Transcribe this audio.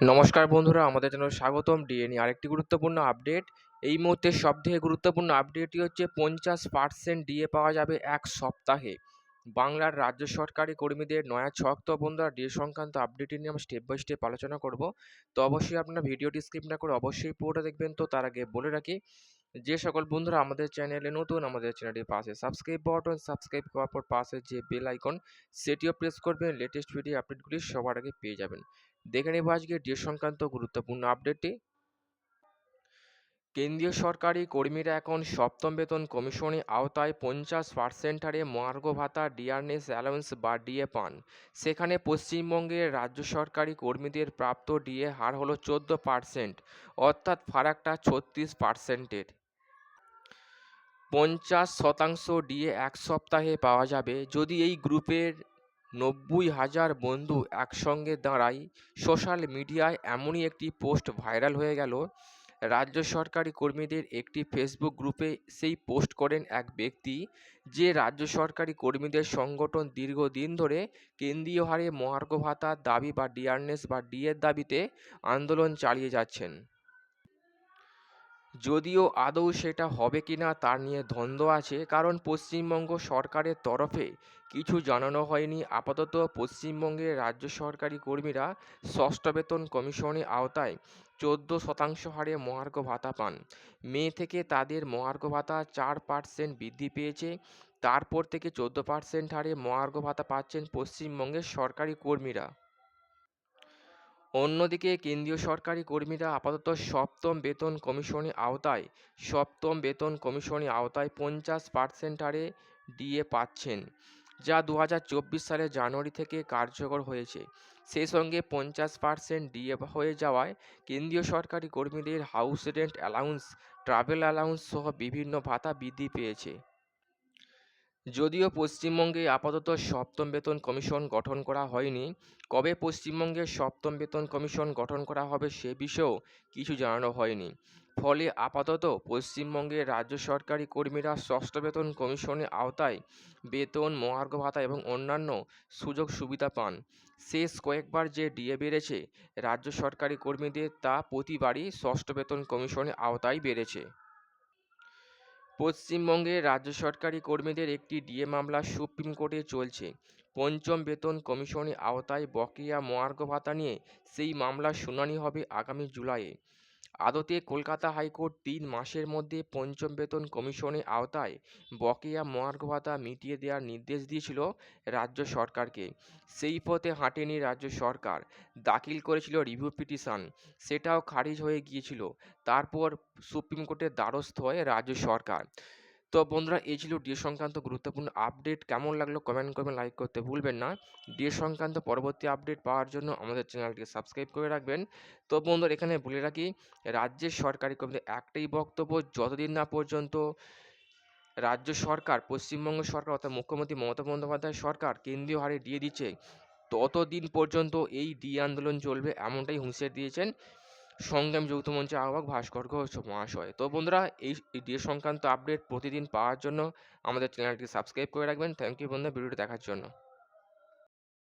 নমস্কার বন্ধুরা, আমাদের জন্য স্বাগতম। ডিএনই আরেকটি গুরুত্বপূর্ণ আপডেট। এই মুহূর্তে সবথেকে গুরুত্বপূর্ণ আপডেটটি হচ্ছে পঞ্চাশ পার্সেন্ট ডিএ পাওয়া যাবে এক সপ্তাহে। বাংলার রাজ্য সরকারি কর্মীদের নয়া ছক তো বন্ধুরা, ডিএ সংক্রান্ত আপডেটটি নিয়ে আমরা স্টেপ বাই স্টেপ আলোচনা করব। তো অবশ্যই আপনারা ভিডিওটি স্ক্রিপ্ট না করে অবশ্যই পুরোটা দেখবেন। তো তার আগে বলে রাখি যে সকল বন্ধুরা আমাদের চ্যানেলে নতুন, আমাদের চ্যানেলটির পাশে সাবস্ক্রাইব বাটন সাবস্ক্রাইব করার পর পাশে যে বেল আইকন সেটিও প্রেস করবেন। লেটেস্ট ভিডিও আপডেটগুলি সবার আগে পেয়ে যাবেন। দেখে নেব আজকে ডিএ সংক্রান্ত গুরুত্বপূর্ণ আপডেটটি কেন্দ্রীয় সরকারি কর্মীরা এখন সপ্তম বেতন কমিশনের আওতায় পঞ্চাশ পার্সেন্ট হারে মহার্ঘ ভাতা ডিআরএস অ্যালাউন্স বা ডিএ পান। সেখানে পশ্চিমবঙ্গের রাজ্য সরকারি কর্মীদের প্রাপ্ত ডিএ হার হলো চোদ্দ পার্সেন্ট অর্থাৎ ফারাকটা ছত্রিশ পার্সেন্টের পঞ্চাশ শতাংশ ডিএ এক সপ্তাহে পাওয়া যাবে। যদি এই গ্রুপের নব্বই হাজার বন্ধু একসঙ্গে দাঁড়ায়, সোশ্যাল মিডিয়ায় এমনই একটি পোস্ট ভাইরাল হয়ে গেল। রাজ্য সরকারি কর্মীদের একটি ফেসবুক গ্রুপে সেই পোস্ট করেন এক ব্যক্তি, যে রাজ্য সরকারি কর্মীদের সংগঠন দীর্ঘদিন ধরে কেন্দ্রীয় হারে মহার্ঘ ভাতার দাবি বা ডিআরএস বা ডিএর দাবিতে আন্দোলন চালিয়ে যাচ্ছেন। যদিও আদৌ সেটা হবে কি না তার নিয়ে দ্বন্দ্ব আছে, কারণ পশ্চিমবঙ্গ সরকারের তরফে কিছু জানানো হয়নি। আপাতত পশ্চিমবঙ্গের রাজ্য সরকারি কর্মীরা ষষ্ঠ বেতন কমিশনের আওতায় চোদ্দ শতাংশ হারে মহার্ঘ ভাতা পান। মে থেকে তাদের মহার্ঘ ভাতা চার পার্সেন্ট বৃদ্ধি পেয়েছে। তারপর থেকে চোদ্দ পার্সেন্ট হারে মহার্ঘ ভাতা পাচ্ছেন পশ্চিমবঙ্গের সরকারি কর্মীরা। অন্যদিকে কেন্দ্রীয় সরকারি কর্মীরা আপাতত সপ্তম বেতন কমিশনের আওতায়, সপ্তম বেতন কমিশনের আওতায় পঞ্চাশ পার্সেন্ট হারে ডিএ পাচ্ছেন, যা দু সালের জানুয়ারি থেকে কার্যকর হয়েছে। সেই সঙ্গে পঞ্চাশ পার্সেন্ট ডিএ হয়ে যাওয়ায় কেন্দ্রীয় সরকারি কর্মীদের house rent allowance, travel allowance সহ বিভিন্ন ভাতা বৃদ্ধি পেয়েছে। যদিও পশ্চিমবঙ্গে আপাতত সপ্তম বেতন কমিশন গঠন করা হয়নি, কবে পশ্চিমবঙ্গে সপ্তম বেতন কমিশন গঠন করা হবে সে বিষয়েও কিছু জানানো হয়নি। ফলে আপাতত পশ্চিমবঙ্গের রাজ্য সরকারি কর্মীরা ষষ্ঠ বেতন কমিশনের আওতায় বেতন, মহার্ঘ ভাতা এবং অন্যান্য সুযোগ সুবিধা পান। শেষ কয়েকবার যে ডিএ বেড়েছে, রাজ্য সরকারি কর্মীদের তা প্রতিবারই ষষ্ঠ বেতন কমিশনের আওতায় বেড়েছে। পশ্চিমবঙ্গের রাজ্য সরকারি কর্মীদের একটি ডিএ মামলা সুপ্রিম কোর্টে চলছে। পঞ্চম বেতন কমিশনের আওতায় বকেয়া মহার্ঘ ভাতা নিয়ে সেই মামলার শুনানি হবে আগামী জুলাইয়ে। আদতে কলকাতা হাইকোর্ট তিন মাসের মধ্যে পঞ্চম বেতন কমিশনের আওতায় বকেয়া মহার্ঘ ভাতা মিটিয়ে দেওয়ার নির্দেশ দিয়েছিল রাজ্য সরকারকে। সেই পথে হাঁটেনি রাজ্য সরকার। দাখিল করেছিল রিভিউ পিটিশন। সেটাও খারিজ হয়ে গিয়েছিল। তারপর সুপ্রিম কোর্টের দ্বারস্থ হয় রাজ্য সরকার। তো বন্ধুরা, এই ছিল ডিএ সংক্রান্ত গুরুত্বপূর্ণ আপডেট। কেমন লাগল কমেন্ট করবেন, লাইক করতে ভুলবেন না। ডিএ সংক্রান্ত পরবর্তী আপডেট পাওয়ার জন্য আমাদের চ্যানেলটিকে সাবস্ক্রাইব করে রাখবেন। তো বন্ধুরা, এখানে বলে রাখি, রাজ্যের সরকারি কর্মীদের একটাই বক্তব্য, যতদিন না পর্যন্ত রাজ্য সরকার, পশ্চিমবঙ্গ সরকার অর্থাৎ মুখ্যমন্ত্রী মমতা বন্দ্যোপাধ্যায় সরকার কেন্দ্রীয় হারে দিয়ে দিচ্ছে, ততদিন পর্যন্ত এই ডি আন্দোলন চলবে এমনটাই হুঁশিয়ার দিয়েছেন সংগ্রাম যৌথ মঞ্চের আহ্বায়ক ভাস্কর ঘোষ মহাশয়। তো বন্ধুরা, এই ডিএ সংক্রান্ত আপডেট প্রতিদিন পাওয়ার জন্য আমাদের চ্যানেলটি সাবস্ক্রাইব করে রাখবেন। থ্যাংক ইউ বন্ধুরা, ভিডিওটি দেখার জন্য।